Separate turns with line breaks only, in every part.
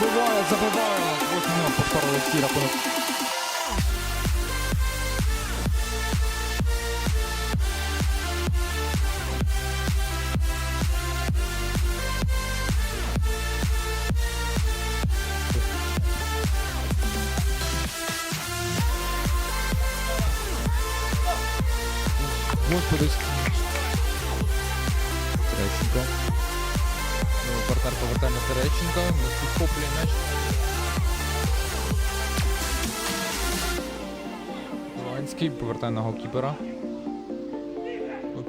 Пробиває, забиває. Ось у нього повтор Олексій рахунок. Господи. Партнер повертає на Терещенка. Ну, Підхоплює м'яч. Луганський повертає на голкіпера.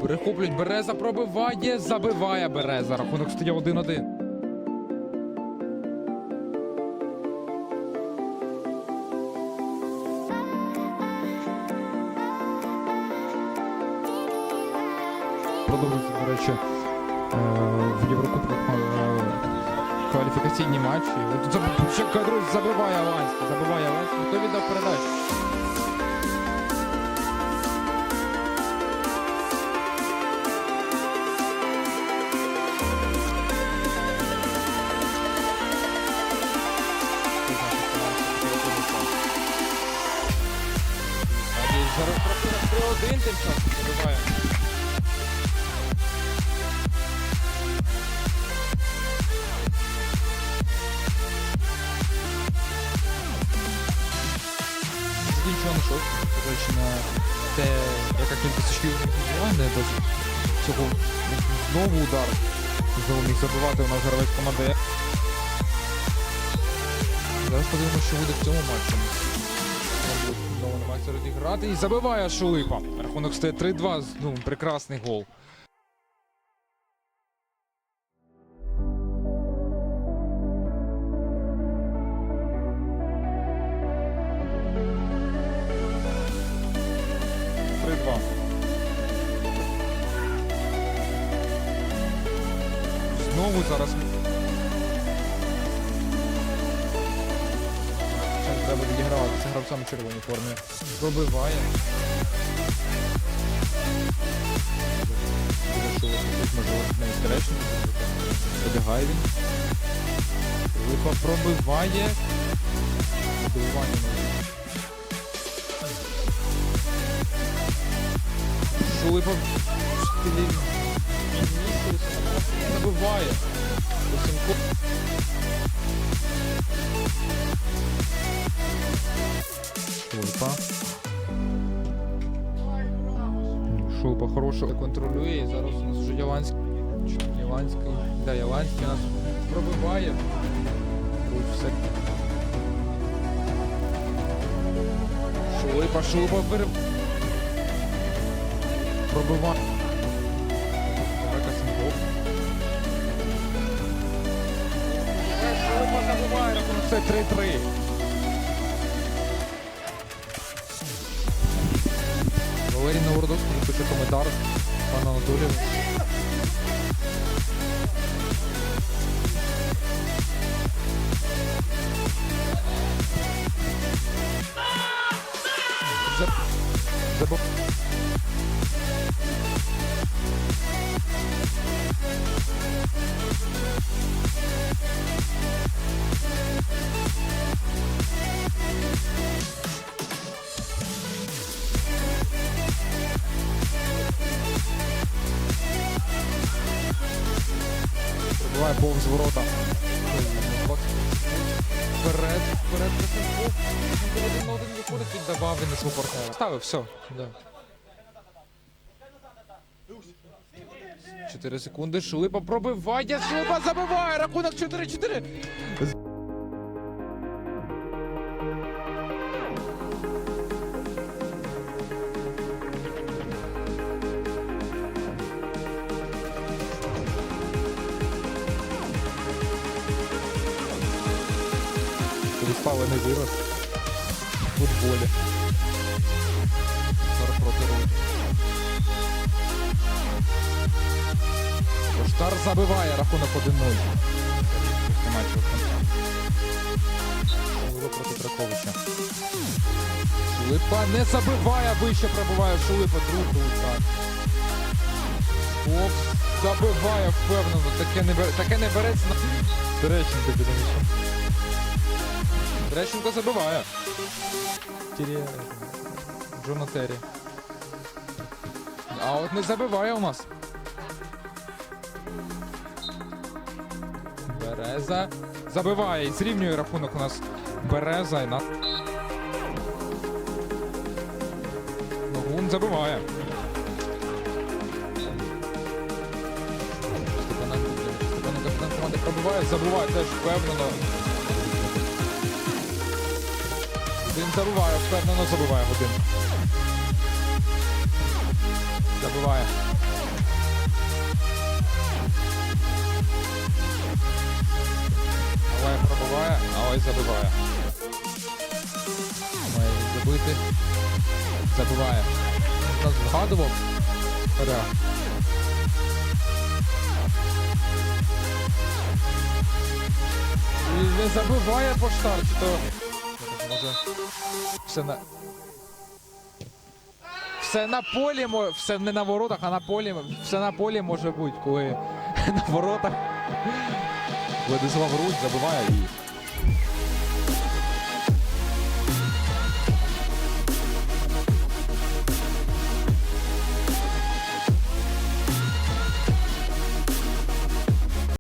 Перехоплюють Береза, пробиває, забиває Береза. Рахунок стає 1-1. Продовжується, до речі, в Єврокубках е, кваліфікаційні матчі. Ще кадрусь забиває Ланський, забиває Ланський. Хто віддав передачу? Зараз рахунок 3-1 тим часом забиває. Шоу, зважаючи на те, яка кількість очків не до цього знову удар. Знову міг забивати у нас гравець команди. Зараз подивимося, що буде в цьому матчі. Знову Знову намагається розіграти і забиває Шулипа. Рахунок стає 3-2. Ну, прекрасний гол. Знову зараз. Зараз треба відіграватися гравцям у червоній формі. Пробиває. Можливо не істерично. Добігає він. Липа пробиває. Добивання Шулипа в стилі забиває. Лисенко. Шулипа. Шулипа хорошо контролює. І зараз у нас вже Яланський. Чи Яланський. Да, Яланський нас пробиває. Тут все. Шулипа, Шулипа пере... Пробиває. 23-3. Валерій Новородок, пише коментар. Пан Анатолій. Пробиває повз ворота. Вперед, вперед, вперед. Один на один виходить, віддавав він на свого партнера. Ставив, все. Да. 4 секунди. Шулипа пробиває. Шулипа забиває. Рахунок 4-4. Відпалений вираз в футболі. Рук. Забиває рахунок 1-0. Після матчу в кінця. Шулипа не забиває, вище пробиває Шулипа другий удар. Оп, забиває впевнено. Таке не, бере, таке не береться. Терещенко біля м'яча. Терещенко забиває. Тірі... Джона Террі. А от не забиває у нас. Береза. Забиває і зрівнює рахунок у нас Береза і на. Ногун забиває. Степаненко команди пробиває, забиває теж впевнено. Один забиває, впевнено забиває один. Забиває. Має пробиває, а ось забиває. Має забити. Забиває. Згадував. Переа. І не забиває по штарті, то може все на. Все на полі, все не на воротах, а на полі. Все на полі може бути, коли на воротах Владислав Русь забиває і